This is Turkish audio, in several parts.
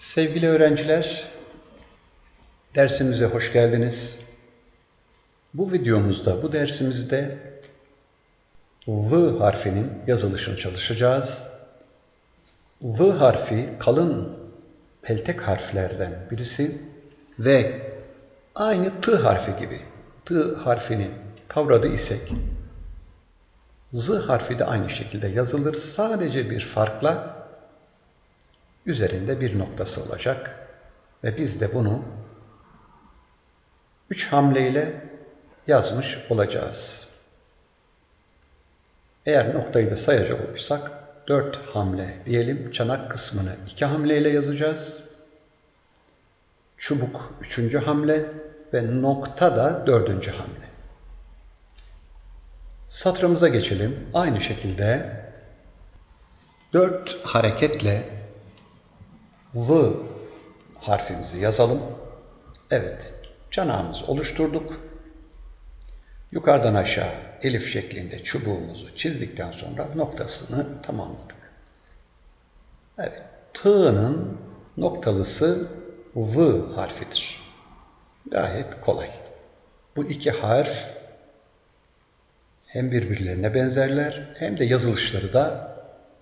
Sevgili öğrenciler, dersimize hoş geldiniz. Bu videomuzda, bu dersimizde V harfinin yazılışını çalışacağız. V harfi kalın peltek harflerden birisi ve aynı T harfi gibi. T harfini kavradı isek Z harfi de aynı şekilde yazılır. Sadece bir farkla üzerinde bir noktası olacak. Ve biz de bunu üç hamleyle yazmış olacağız. Eğer noktayı da sayacak olursak dört hamle diyelim. Çanak kısmını iki hamleyle yazacağız. Çubuk üçüncü hamle ve nokta da dördüncü hamle. Satırımıza geçelim. Aynı şekilde dört hareketle V harfimizi yazalım. Evet, çanağımızı oluşturduk. Yukarıdan aşağı elif şeklinde çubuğumuzu çizdikten sonra noktasını tamamladık. Evet, T'nın noktalısı V harfidir. Gayet kolay. Bu iki harf hem birbirlerine benzerler hem de yazılışları da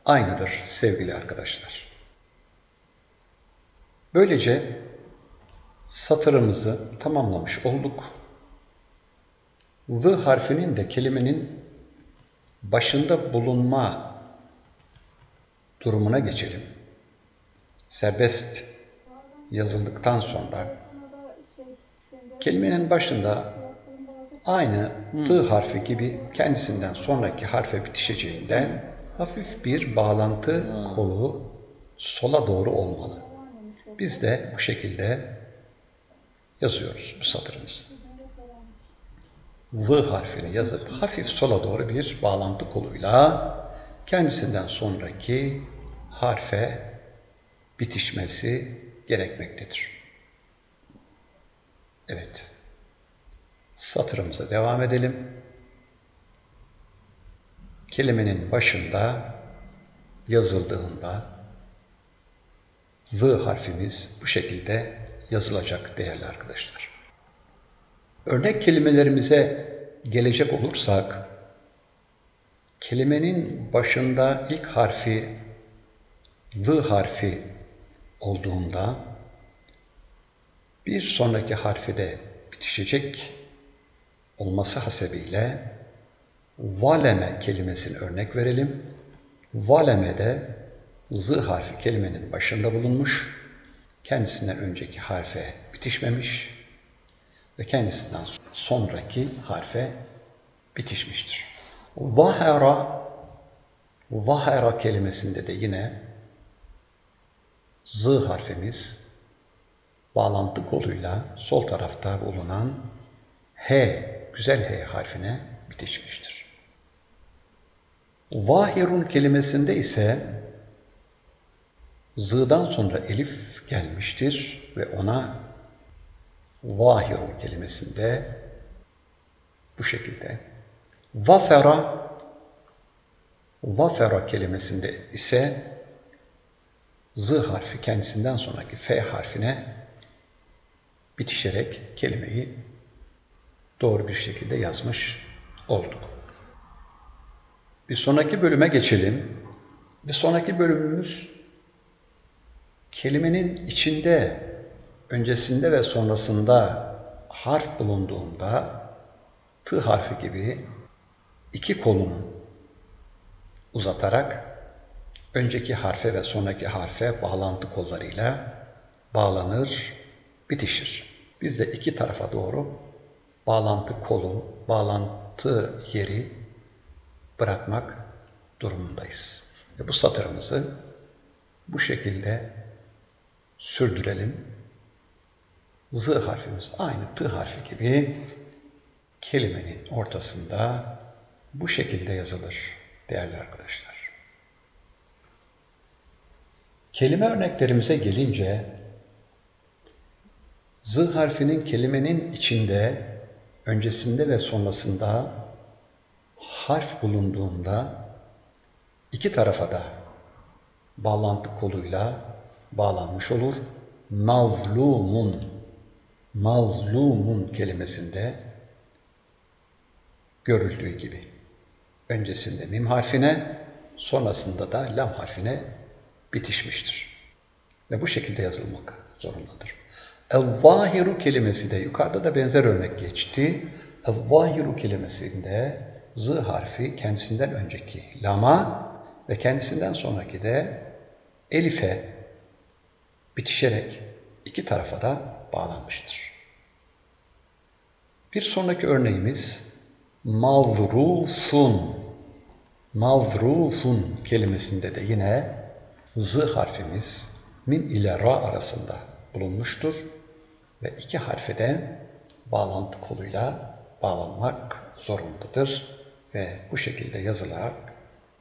aynıdır sevgili arkadaşlar. Böylece satırımızı tamamlamış olduk. V harfinin de kelimenin başında bulunma durumuna geçelim. Serbest yazıldıktan sonra kelimenin başında aynı T harfi gibi kendisinden sonraki harfe bitişeceğinden hafif bir bağlantı kolu sola doğru olmalı. Biz de bu şekilde yazıyoruz bu satırımızı. V harfini yazıp hafif sola doğru bir bağlantı koluyla kendisinden sonraki harfe bitişmesi gerekmektedir. Evet. Satırımıza devam edelim. Kelimenin başında yazıldığında V harfimiz bu şekilde yazılacak değerli arkadaşlar. Örnek kelimelerimize gelecek olursak, kelimenin başında ilk harfi V harfi olduğunda bir sonraki harfi de bitişecek olması hasebiyle valeme kelimesini örnek verelim. Valeme'de Z harfi kelimenin başında bulunmuş, kendisinden önceki harfe bitişmemiş ve kendisinden sonraki harfe bitişmiştir. Vahera, vahera kelimesinde de yine Z harfimiz bağlantı koluyla sol tarafta bulunan H, güzel H harfine bitişmiştir. Vahirun kelimesinde ise z'dan sonra elif gelmiştir ve ona vahirun kelimesinde bu şekilde. Vafera vafera kelimesinde ise z harfi kendisinden sonraki f harfine bitişerek kelimeyi doğru bir şekilde yazmış olduk. Bir sonraki bölüme geçelim. Bir sonraki bölümümüz kelimenin içinde, öncesinde ve sonrasında harf bulunduğunda T harfi gibi iki kolunu uzatarak önceki harfe ve sonraki harfe bağlantı kollarıyla bağlanır, bitişir. Biz de iki tarafa doğru bağlantı kolu, bağlantı yeri bırakmak durumundayız. Ve bu satırımızı bu şekilde sürdürelim. Z harfimiz aynı T harfi gibi kelimenin ortasında bu şekilde yazılır değerli arkadaşlar. Kelime örneklerimize gelince Z harfinin kelimenin içinde, öncesinde ve sonrasında harf bulunduğunda iki tarafa da bağlantı koluyla bağlanmış olur. Mazlumun, mazlumun kelimesinde görüldüğü gibi. Öncesinde mim harfine, sonrasında da lam harfine bitişmiştir. Ve bu şekilde yazılmak zorundadır. El-zahiru kelimesi de yukarıda da benzer örnek geçti. El-zahiru kelimesinde z harfi kendisinden önceki lama ve kendisinden sonraki de elife bitişerek iki tarafa da bağlanmıştır. Bir sonraki örneğimiz mazrufun. Mazrufun kelimesinde de yine z harfimiz mim ile ra arasında bulunmuştur ve iki harfe de bağlantı koluyla bağlanmak zorundadır ve bu şekilde yazılarak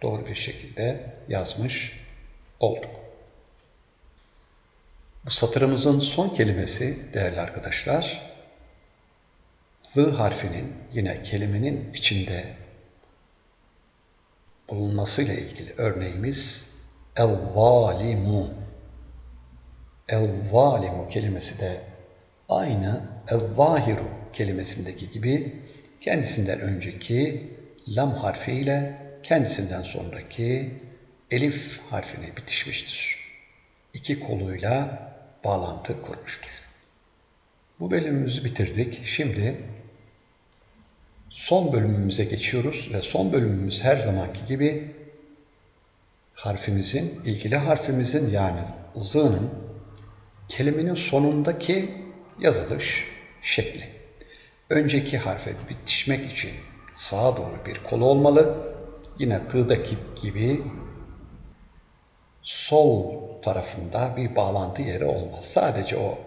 doğru bir şekilde yazmış olduk. Bu satırımızın son kelimesi değerli arkadaşlar, V harfinin yine kelimenin içinde bulunmasıyla ilgili örneğimiz el-zalimu. El-zalimu kelimesi de aynı el-zahiru kelimesindeki gibi kendisinden önceki lam harfiyle kendisinden sonraki elif harfine bitişmiştir. İki koluyla bağlantı kurmuştur. Bu bölümümüzü bitirdik. Şimdi son bölümümüze geçiyoruz ve son bölümümüz her zamanki gibi harfimizin, ilgili harfimizin yani z'nın kelimenin sonundaki yazılış şekli. Önceki harfe bitişmek için sağa doğru bir kolu olmalı. Yine tığdaki gibi sol tarafında bir bağlantı yeri olmaz. Sadece o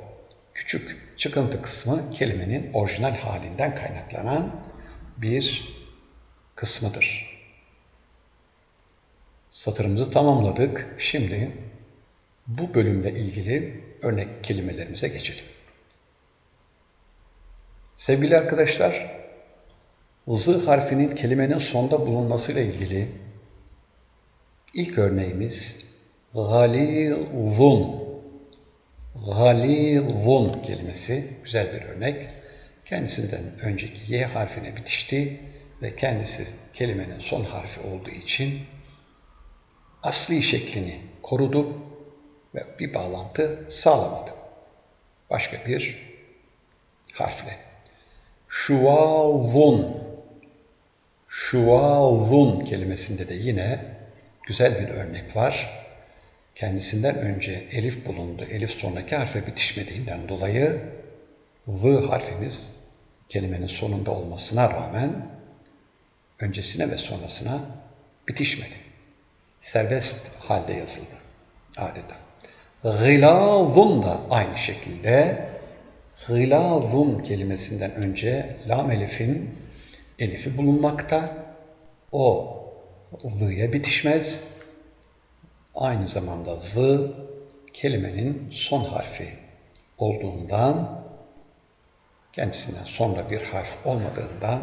küçük çıkıntı kısmı kelimenin orijinal halinden kaynaklanan bir kısmıdır. Satırımızı tamamladık. Şimdi bu bölümle ilgili örnek kelimelerimize geçelim. Sevgili arkadaşlar, Z harfinin kelimenin sonda bulunmasıyla ilgili ilk örneğimiz galizun. Galizun kelimesi güzel bir örnek. Kendisinden önceki Y harfine bitişti ve kendisi kelimenin son harfi olduğu için asli şeklini korudu ve bir bağlantı sağlamadı. Başka bir harfle. Şuvavun. Şuvavun kelimesinde de yine güzel bir örnek var. Kendisinden önce elif bulundu. Elif sonraki harfe bitişmediğinden dolayı V harfimiz kelimenin sonunda olmasına rağmen öncesine ve sonrasına bitişmedi. Serbest halde yazıldı adeta. Gılazun da aynı şekilde gılazun kelimesinden önce lam elifin elifi bulunmakta. O z'ye bitişmez. Aynı zamanda z kelimenin son harfi olduğundan kendisinden sonra bir harf olmadığından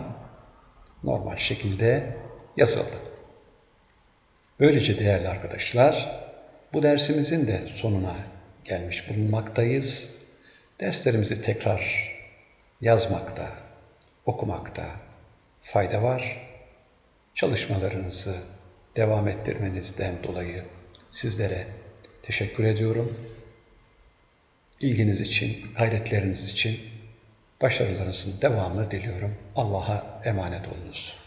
normal şekilde yazıldı. Böylece değerli arkadaşlar bu dersimizin de sonuna gelmiş bulunmaktayız. Derslerimizi tekrar yazmakta, okumakta fayda var. Çalışmalarınızı devam ettirmenizden dolayı sizlere teşekkür ediyorum. İlginiz için, gayretleriniz için başarılarınızın devamını diliyorum. Allah'a emanet olunuz.